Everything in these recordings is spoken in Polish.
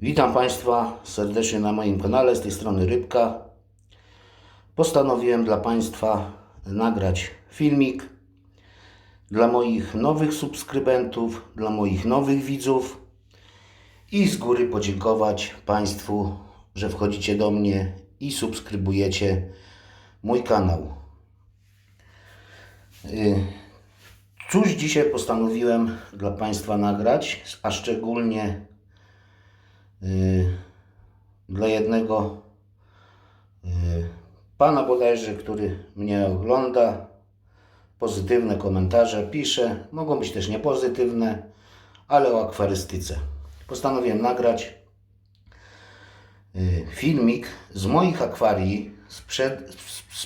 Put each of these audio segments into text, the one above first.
Witam Państwa serdecznie na moim kanale, z tej strony Rybka. Postanowiłem dla Państwa nagrać filmik dla moich nowych subskrybentów, dla moich nowych widzów i z góry podziękować Państwu, że wchodzicie do mnie i subskrybujecie mój kanał. Y, Cóż dzisiaj postanowiłem dla Państwa nagrać, a szczególnie dla jednego y, pana bodajże, który mnie ogląda. Pozytywne komentarze pisze, mogą być też niepozytywne, ale o akwarystyce. Postanowiłem nagrać y, filmik z moich akwarii sprzed,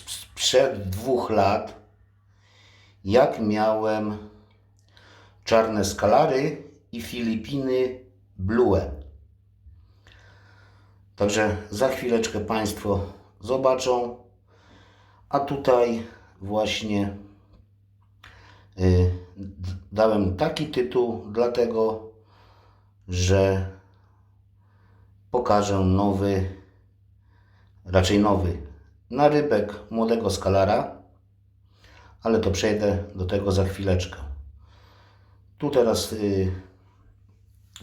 sprzed dwóch lat, jak miałem czarne skalary i Filipiny blue. Także za chwileczkę Państwo zobaczą. A tutaj właśnie y, dałem taki tytuł, dlatego że pokażę nowy, raczej nowy narybek młodego skalara, ale to przejdę do tego za chwileczkę. Tu teraz y,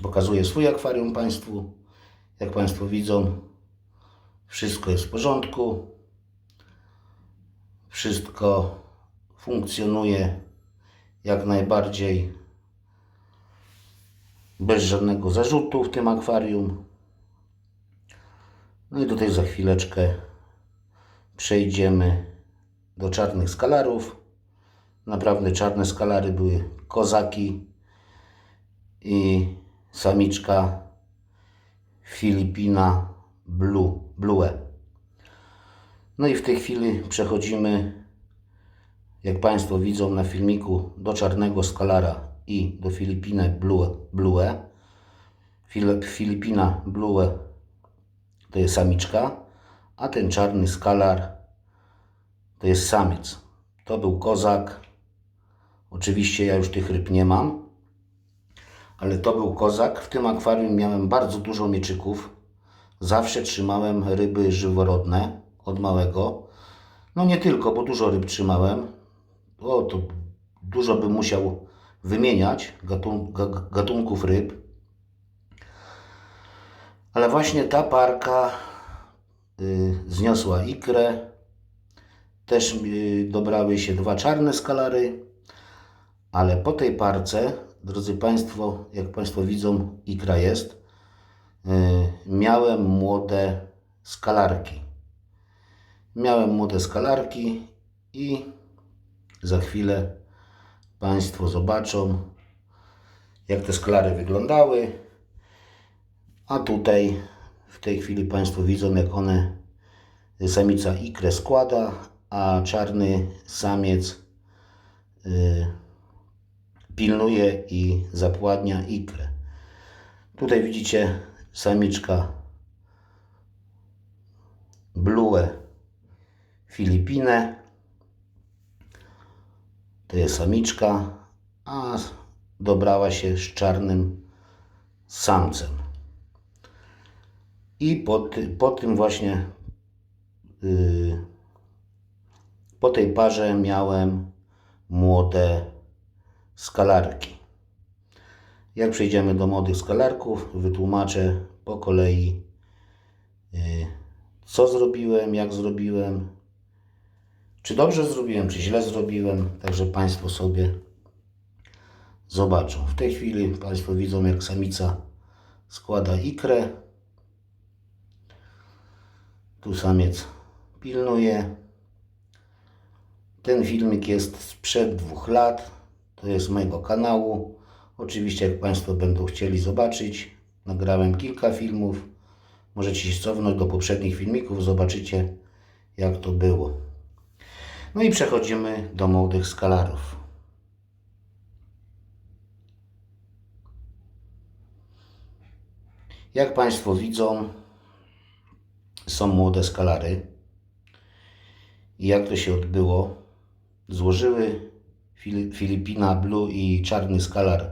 pokazuję swój akwarium Państwu. Jak Państwo widzą, wszystko jest w porządku. Wszystko funkcjonuje jak najbardziej bez żadnego zarzutu w tym akwarium. No i tutaj za chwileczkę przejdziemy do czarnych skalarów. Naprawdę czarne skalary były kozaki i samiczka Filipina Blue, Blue. No i w tej chwili przechodzimy, jak Państwo widzą na filmiku, do czarnego skalara i do Filipiny Blue. Blue. Fil- Filipina Blue to jest samiczka, a ten czarny skalar to jest samiec. To był kozak. Oczywiście ja już tych ryb nie mam, ale to był kozak. W tym akwarium miałem bardzo dużo mieczyków. Zawsze trzymałem ryby żyworodne od małego. No nie tylko, bo dużo ryb trzymałem. O, to dużo bym musiał wymieniać gatun ga- gatunków ryb. Ale właśnie ta parka y, zniosła ikrę. Też y, dobrały się dwa czarne skalary, ale po tej parce, drodzy Państwo, jak Państwo widzą, ikra jest, y, miałem młode skalarki. Miałem młode skalarki i za chwilę Państwo zobaczą, jak te skalary wyglądały. A tutaj w tej chwili Państwo widzą, jak one samica ikrę składa, a czarny samiec y, pilnuje i zapładnia ikrę. Tutaj widzicie samiczka Blue Filipinę. To jest samiczka, a dobrała się z czarnym samcem. I po, po tym właśnie yy, po tej parze miałem młode skalarki. Jak przejdziemy do młodych skalarków, wytłumaczę po kolei, yy, co zrobiłem, jak zrobiłem, czy dobrze zrobiłem, czy źle zrobiłem. Także Państwo sobie zobaczą. W tej chwili Państwo widzą, jak samica składa ikrę. Tu samiec pilnuje. Ten filmik jest sprzed dwóch lat. To jest mojego kanału. Oczywiście, jak Państwo będą chcieli zobaczyć, nagrałem kilka filmów. Możecie się cofnąć do poprzednich filmików, zobaczycie, jak to było. No i przechodzimy do młodych skalarów. Jak Państwo widzą, są młode skalary. I jak to się odbyło? Złożyły Filipina Blue i czarny skalar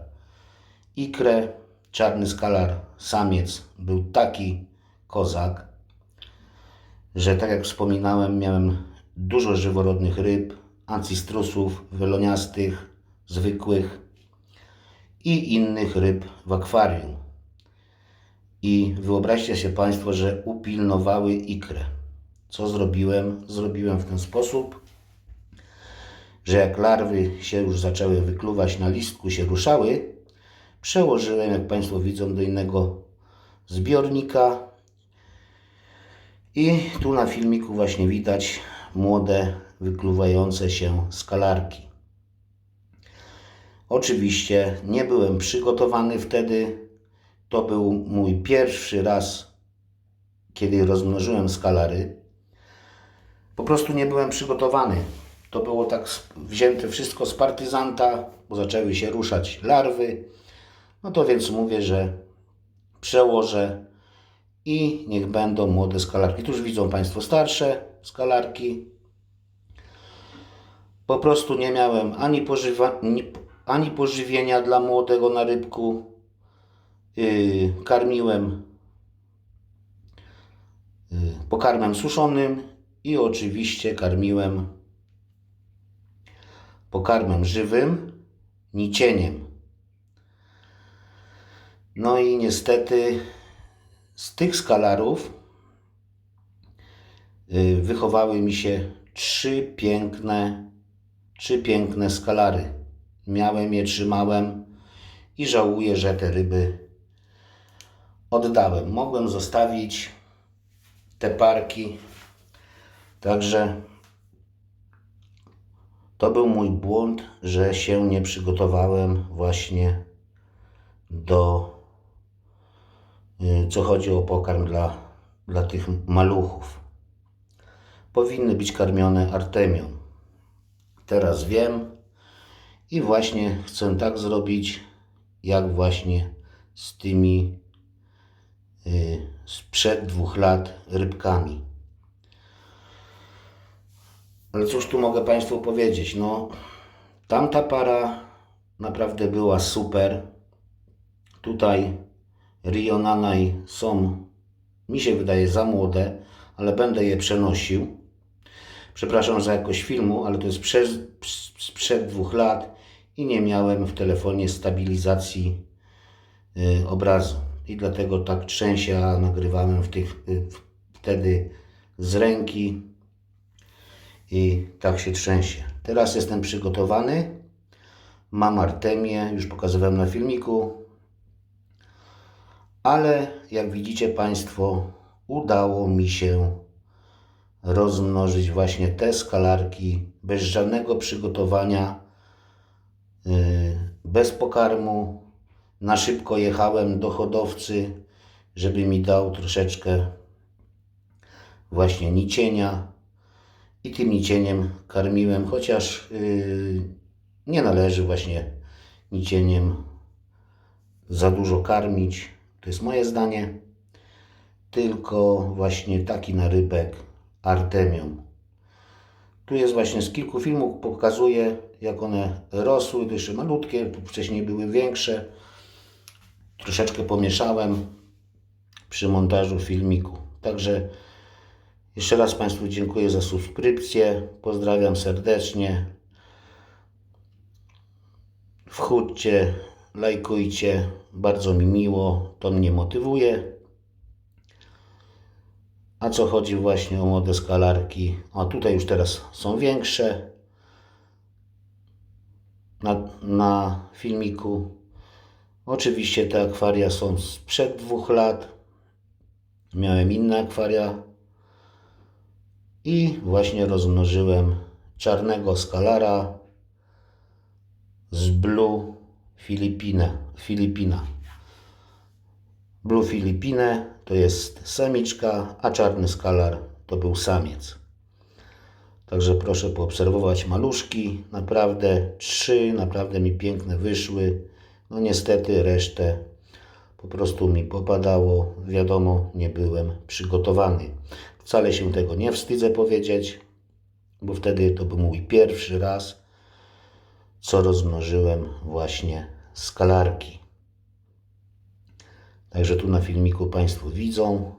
ikrę. czarny skalar, samiec, był taki kozak, że tak jak wspominałem, miałem dużo żyworodnych ryb, ancistrusów, weloniastych, zwykłych i innych ryb w akwarium. I wyobraźcie się Państwo, że upilnowały ikrę. Co zrobiłem? Zrobiłem w ten sposób, że jak larwy się już zaczęły wykluwać na listku, się ruszały, przełożyłem, jak Państwo widzą, do innego zbiornika. I tu na filmiku właśnie widać młode, wykluwające się skalarki. Oczywiście nie byłem przygotowany wtedy. To był mój pierwszy raz, kiedy rozmnożyłem skalary. Po prostu nie byłem przygotowany. To było tak wzięte wszystko z partyzanta, bo zaczęły się ruszać larwy. No to więc mówię, że przełożę i niech będą młode skalarki. Tu już widzą Państwo starsze skalarki. Po prostu nie miałem ani, pożywa, ni- ani pożywienia dla młodego na rybku. Yy, karmiłem yy, pokarmem suszonym i oczywiście karmiłem pokarmem żywym, nicieniem. No i niestety z tych skalarów y, wychowały mi się trzy piękne, trzy piękne skalary. Miałem je, trzymałem i żałuję, że te ryby oddałem. Mogłem zostawić te parki, także to był mój błąd, że się nie przygotowałem właśnie do, y, co chodzi o pokarm dla, dla tych maluchów. Powinny być karmione artemią. Teraz wiem i właśnie chcę tak zrobić, jak właśnie z tymi y, sprzed dwóch lat rybkami. Ale cóż tu mogę Państwu powiedzieć? No, tamta para naprawdę była super. Tutaj Rio Nanai są, mi się wydaje, za młode, ale będę je przenosił. Przepraszam za jakość filmu, ale to jest przez, sprzed dwóch lat i nie miałem w telefonie stabilizacji y, obrazu. I dlatego tak trzęsie, a nagrywałem w tych, y, wtedy z ręki i tak się trzęsie. Teraz jestem przygotowany. Mam artemię, już pokazywałem na filmiku. Ale jak widzicie Państwo, udało mi się rozmnożyć właśnie te skalarki bez żadnego przygotowania, yy, bez pokarmu. Na szybko jechałem do hodowcy, żeby mi dał troszeczkę właśnie nicienia i tym nicieniem karmiłem, chociaż yy, nie należy właśnie nicieniem za dużo karmić. To jest moje zdanie. Tylko właśnie taki narybek artemią. Tu jest właśnie z kilku filmów pokazuje, jak one rosły, to jeszcze malutkie, tu wcześniej były większe. Troszeczkę pomieszałem przy montażu filmiku. Także jeszcze raz Państwu dziękuję za subskrypcję. Pozdrawiam serdecznie. Wchódźcie, lajkujcie. Bardzo mi miło, to mnie motywuje. A co chodzi właśnie o młode skalarki? A tutaj już teraz są większe. Na, na filmiku. Oczywiście te akwaria są sprzed dwóch lat. Miałem inne akwaria. I właśnie rozmnożyłem czarnego skalara z Blue Filipina. Blue Filipine to jest samiczka, a czarny skalar to był samiec. Także proszę poobserwować maluszki. Naprawdę trzy, naprawdę mi piękne wyszły. No niestety resztę po prostu mi popadało. Wiadomo, nie byłem przygotowany. Wcale się tego nie wstydzę powiedzieć, bo wtedy to był mój pierwszy raz, co rozmnożyłem właśnie skalarki. Także tu na filmiku Państwo widzą.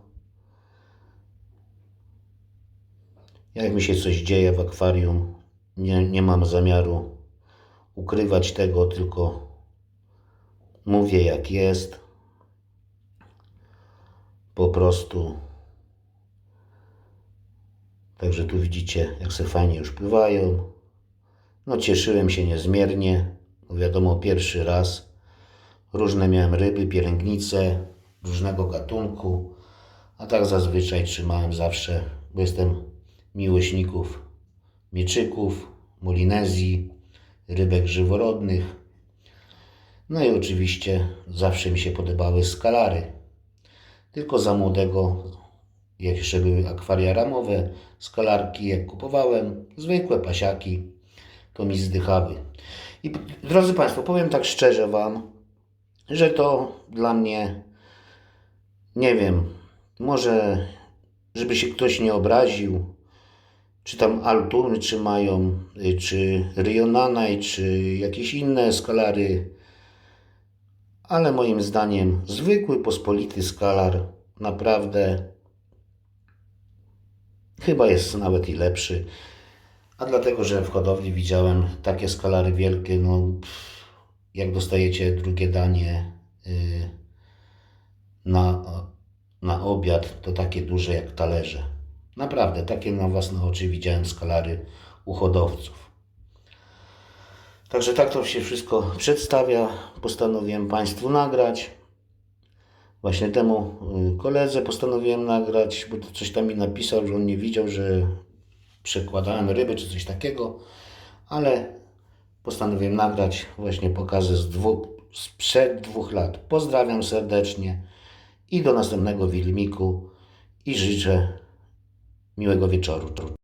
Jak mi się coś dzieje w akwarium, nie, nie mam zamiaru ukrywać tego, tylko mówię jak jest. Po prostu. Także tu widzicie, jak se fajnie już pływają. No cieszyłem się niezmiernie, wiadomo, pierwszy raz. Różne miałem ryby, pielęgnice, różnego gatunku, a tak zazwyczaj trzymałem zawsze, bo jestem miłośników mieczyków, molinezji, rybek żyworodnych. No i oczywiście zawsze mi się podobały skalary. Tylko za młodego, jak jeszcze były akwaria ramowe, skalarki jak kupowałem, zwykłe pasiaki, to mi zdychały. I drodzy Państwo, powiem tak szczerze Wam, że to dla mnie, nie wiem, może żeby się ktoś nie obraził, czy tam alturny trzymają, y, czy Rionanaj, czy jakieś inne skalary, ale moim zdaniem zwykły, pospolity skalar naprawdę chyba jest nawet i lepszy. A dlatego, że w hodowli widziałem takie skalary wielkie, no jak dostajecie drugie danie y, na, na obiad, to takie duże jak talerze. Naprawdę, takie na własne oczy widziałem skalary u hodowców. Także tak to się wszystko przedstawia. Postanowiłem Państwu nagrać. Właśnie temu y, koledze postanowiłem nagrać, bo coś tam mi napisał, że on nie widział, że przekładałem ryby czy coś takiego, ale postanowiłem nagrać właśnie pokazy z dwu, sprzed dwóch lat. Pozdrawiam serdecznie i do następnego filmiku i życzę miłego wieczoru.